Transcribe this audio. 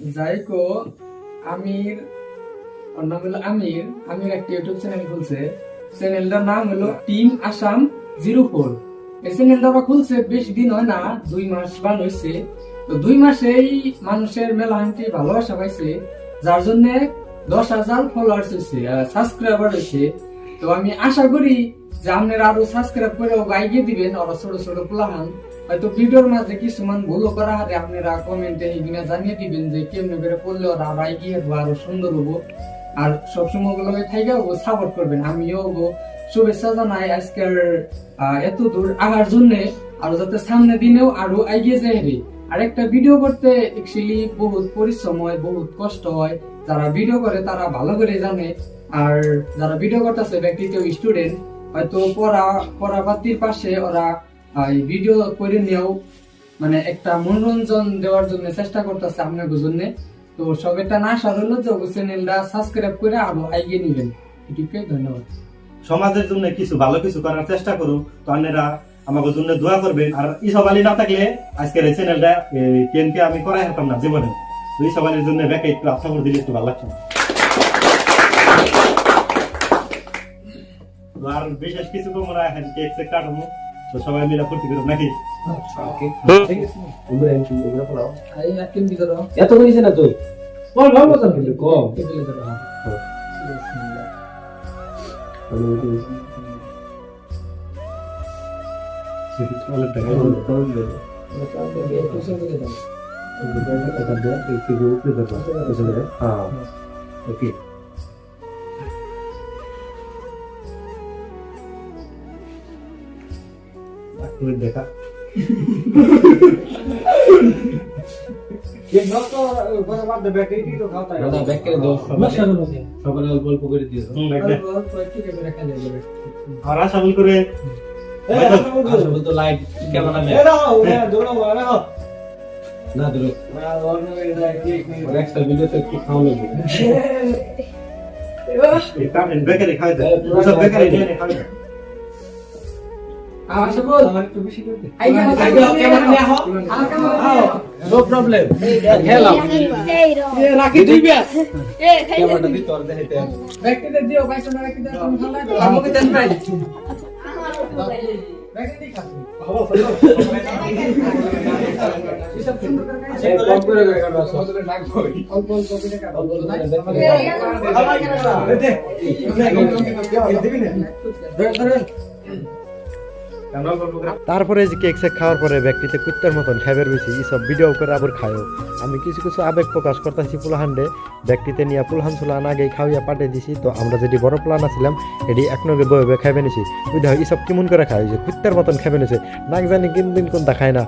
যাই কো আমির নাম হলো আমির। আমির ইউটিউব চ্যানেল খুলছে। চ্যানেলটার নাম হলো টিম আসাম জিরো ফোর। এই চ্যানেলটা ওরা খুলছে বেশি দিন হয় না, দুই মাস বান হয়েছে তো দুই মাসেই মানুষের মেলা হান্টি ভালোবাসা পাইছে, যার জন্য দশ হাজার ফলোয়ার্স হয়েছে সাবস্ক্রাইবার হয়েছে তো আমি আশা করি আরও সাবস্ক্রাইব করে গাইয়ে দিবেন, ওরা ছোট ছোট হয়তো ভিডিওর মাঝে কিছুমান করা হাতে আপনারা কমেন্টে জানিয়ে দিবেন যে করে করলে ওরা আরও হব আরও সুন্দর হব। আর সবসময় ও সাপোর্ট করবেন, আমিও ও শুভেচ্ছা জানাই আজকের এত দূর আগার জন্য, আর যাতে সামনে দিনেও আরও এগিয়ে যায় আর একটা ভিডিও করতে অ্যাকচুয়ালি বহুত পরিশ্রম হয়, বহুত কষ্ট হয়। যারা ভিডিও করে তারা ভালো করে জানে। আর যারা ভিডিও করতেছে ব্যক্তিত্ব স্টুডেন্ট হয়তো পড়া পড়াপাতির পাশে ওরা এই ভিডিও করে নিয়েও মানে একটা মনোরঞ্জন দেওয়ার জন্য চেষ্টা করতেছে আপনাদের জন্য। তো সবেটা না আশা রইল যে চ্যানেলটা সাবস্ক্রাইব করে আরও এগিয়ে নেবেন। এটুকুই ধন্যবাদ। সমাজের জন্য কিছু ভালো কিছু করার চেষ্টা করুক তো আপনারা আমাকে জন্য দোয়া করবেন। আর এই আলী না থাকলে আজকের এই চ্যানেলটা কেনকে আমি করাই হতাম না জীবনে। তো ইসব আলীর জন্য ব্যাকে একটু আশা করে দিলে একটু ভালো লাগছে। আর বিশেষ কিছু তোমরা এখন কেক সেক কাটাবো তো সবাই মিলে ফুর্তি করুক নাকি? এই একদিন ভিতরে এত করিস না তুই বল ভালো কথা কিন্তু কম। টেবিলে আশা করি করে আসলে তো লাইট ক্যামেরা নেই না দিলো একটা ভিডিওতে একটু খাওয়া লাগবে বেকারি খাওয়াই দেয় সব বেকারি নিয়ে খাওয়াই দেয় আচ্ছা বল। একটু বেশি করে দে। আই ক্যামেরা নিয়ে আও নো প্রবলেম হেলাম রাখি দিবি ক্যামেরাটা দি। তোর দেখাইতে ব্যক্তিদের দিও পয়সা না রাখি দাও তুমি ভালো আমাকে দেন ভাই। ব্যক্তি তারপরে যে কেক সেক খাওয়ার পরে ব্যক্তিতে কুত্তার মতন খাইবার বেশি সব ভিডিও করে আবার খায়ও। আমি কিছু কিছু আবেগ প্রকাশ করতেছি পুলহান্ডে। ব্যক্তিতে নিয়ে পুলহান সুলান আগে খাওয়াইয়া পাঠিয়ে দিছি। তো আমরা যেটি বড় প্লান আছিলাম, এটি এক নগে বয়ে বয়ে খাইবে নিছি। বুঝতে হয় এসব কেমন করে খাই যে কুত্তার মতন খাইবে নিছে। নাক জানি কিন দিন কোন দেখায় না।